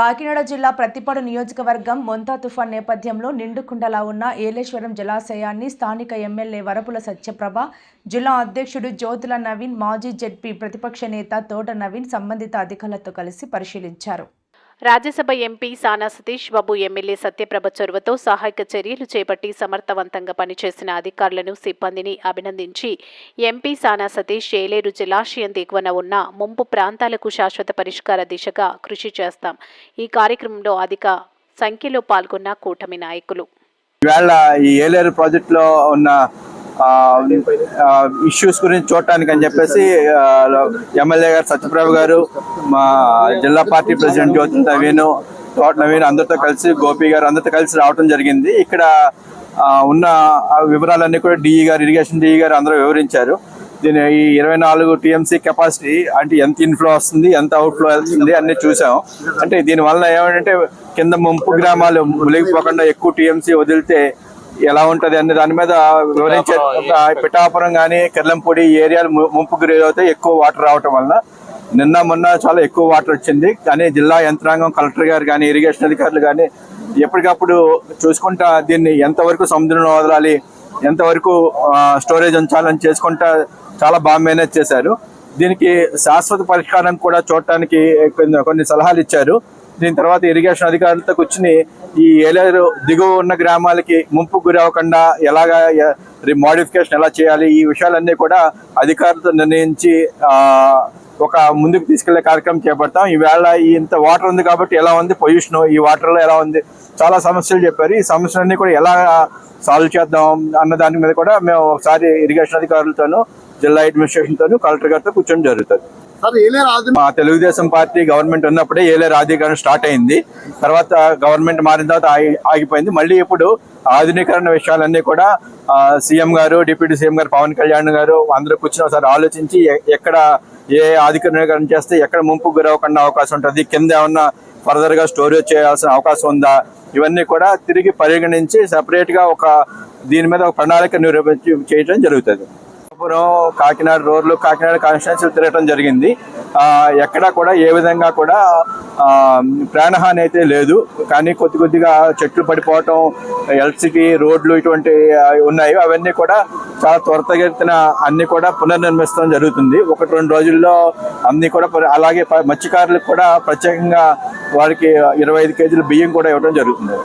కాకినాడ జిల్లా ప్రతిపాడు నియోజకవర్గం మొంతా తుఫాన్ నేపథ్యంలో నిండుకుండలా ఉన్న ఏలేశ్వరం జలాశయాన్ని స్థానిక ఎమ్మెల్యే వరపుల సత్యప్రభ జిల్లా అధ్యక్షుడు జ్యోతుల నవీన్ మాజీ జెడ్పీ ప్రతిపక్ష నేత తోట నవీన్ సంబంధిత అధికారులతో కలిసి పరిశీలించారు. రాజ్యసభ ఎంపీ సానా సతీష్ బాబు ఎమ్మెల్యే సత్యప్రభ చొరవతో సహాయక చర్యలు చేపట్టి సమర్థవంతంగా పనిచేసిన అధికారులను సిబ్బందిని అభినందించి ఎంపీ సానా సతీష్ ఏలేరు జలాశయం దిగువన ఉన్న ముంపు ప్రాంతాలకు శాశ్వత పరిష్కార దిశగా కృషి చేస్తాం. ఈ కార్యక్రమంలో అధిక సంఖ్యలో పాల్గొన్న కూటమి నాయకులు. ఈవేళ ఈ ఏలేరు ప్రాజెక్టులో ఉన్న ఇష్యూస్ గురించి చూడటానికి అని చెప్పేసి ఎమ్మెల్యే గారు సత్యప్రభు గారు మా జిల్లా పార్టీ ప్రెసిడెంట్ జ్యోతి నవీన్ తోట నవీన్ అందరితో కలిసి గోపి గారు అందరితో కలిసి రావడం జరిగింది. ఇక్కడ ఉన్న వివరాలన్నీ కూడా డిఈ గారు ఇరిగేషన్ డిఈ గారు అందరూ వివరించారు. దీని ఈ ఇరవై నాలుగు టీఎంసీ కెపాసిటీ అంటే ఎంత ఇన్ఫ్లో వస్తుంది ఎంత అవుట్ఫ్లో వెళ్తుంది అన్ని చూసాం. అంటే దీని వలన ఏమంటే కింద ముంపు గ్రామాలు ములిగిపోకుండా ఎక్కువ టీఎంసీ వదిలితే ఎలా ఉంటది అనే దాని మీద వివరించే పిఠాపురం కానీ కిర్లంపూడి ఏరియాలు ముంపు గురి అవుతాయి ఎక్కువ వాటర్ రావటం వలన నిన్న మొన్న చాలా ఎక్కువ వాటర్ వచ్చింది. కానీ జిల్లా యంత్రాంగం కలెక్టర్ గారు కానీ ఇరిగేషన్ అధికారులు కానీ ఎప్పటికప్పుడు చూసుకుంటా దీన్ని ఎంతవరకు సముద్రంలో వదలాలి ఎంతవరకు స్టోరేజ్ ఉంచాలని చేసుకుంటా చాలా బాగా మేనేజ్ చేశారు. దీనికి శాశ్వత పరిష్కారం కూడా చూడటానికి కొన్ని సలహాలు ఇచ్చారు. దీని తర్వాత ఇరిగేషన్ అధికారులతో కూర్చుని ఈ ఏలేరు దిగువ ఉన్న గ్రామాలకి ముంపు గురి అవ్వకుండా ఎలాగా మోడిఫికేషన్ ఎలా చేయాలి ఈ విషయాలన్నీ కూడా అధికారులతో నిర్ణయించి ఒక ముందుకు తీసుకెళ్ళే కార్యక్రమం చేపడతాం. ఈవేళ ఇంత వాటర్ ఉంది కాబట్టి ఎలా ఉంది? పొల్యూషన్ ఈ వాటర్లో ఎలా ఉంది? చాలా సమస్యలు చెప్పారు. ఈ సమస్యలన్నీ కూడా ఎలా సాల్వ్ చేద్దాం అన్న దాని మీద కూడా మేము ఒకసారి ఇరిగేషన్ అధికారులతోనూ జిల్లా అడ్మినిస్ట్రేషన్తోనూ కలెక్టర్ గారితో కూర్చొని జరుగుతుంది. మా తెలుగుదేశం పార్టీ గవర్నమెంట్ ఉన్నప్పుడే ఏలే ఆధునీకరణ స్టార్ట్ అయింది. తర్వాత గవర్నమెంట్ మారిన తర్వాత ఆగిపోయింది. మళ్ళీ ఇప్పుడు ఆధునీకరణ విషయాలన్నీ కూడా సీఎం గారు డిప్యూటీ సీఎం గారు పవన్ కళ్యాణ్ గారు అందరూ కూర్చుని ఒకసారి ఆలోచించి ఎ- ఎక్కడ ఏ ఆధునీకరణ చేస్తే ఎక్కడ ముంపు గురవకుండా అవకాశం ఉంటుంది కింద ఏమన్నా ఫర్దర్గా స్టోరేజ్ చేయాల్సిన అవకాశం ఉందా? ఇవన్నీ కూడా తిరిగి పరిగణించి సెపరేట్గా ఒక దీని మీద ఒక ప్రణాళిక నిరూపించి చేయడం జరుగుతుంది. అనంతపురం కాకినాడ రోడ్లు కాకినాడ కాన్స్టిట్యున్సీ తిరగటం జరిగింది. ఎక్కడా కూడా ఏ విధంగా కూడా ప్రాణహాని అయితే లేదు. కానీ కొద్ది కొద్దిగా చెట్లు పడిపోవటం ఎలక్ట్రిసిటీ రోడ్లు ఇటువంటి ఉన్నాయి. అవన్నీ కూడా చాలా త్వరతగెత్తిన అన్ని కూడా పునర్నిర్మిస్తడం జరుగుతుంది. ఒకటి రెండు రోజుల్లో అన్ని కూడా అలాగే ప- మత్స్యకారులకు కూడా ప్రత్యేకంగా వారికి ఇరవై ఐదు కేజీల బియ్యం కూడా ఇవ్వడం జరుగుతుంది.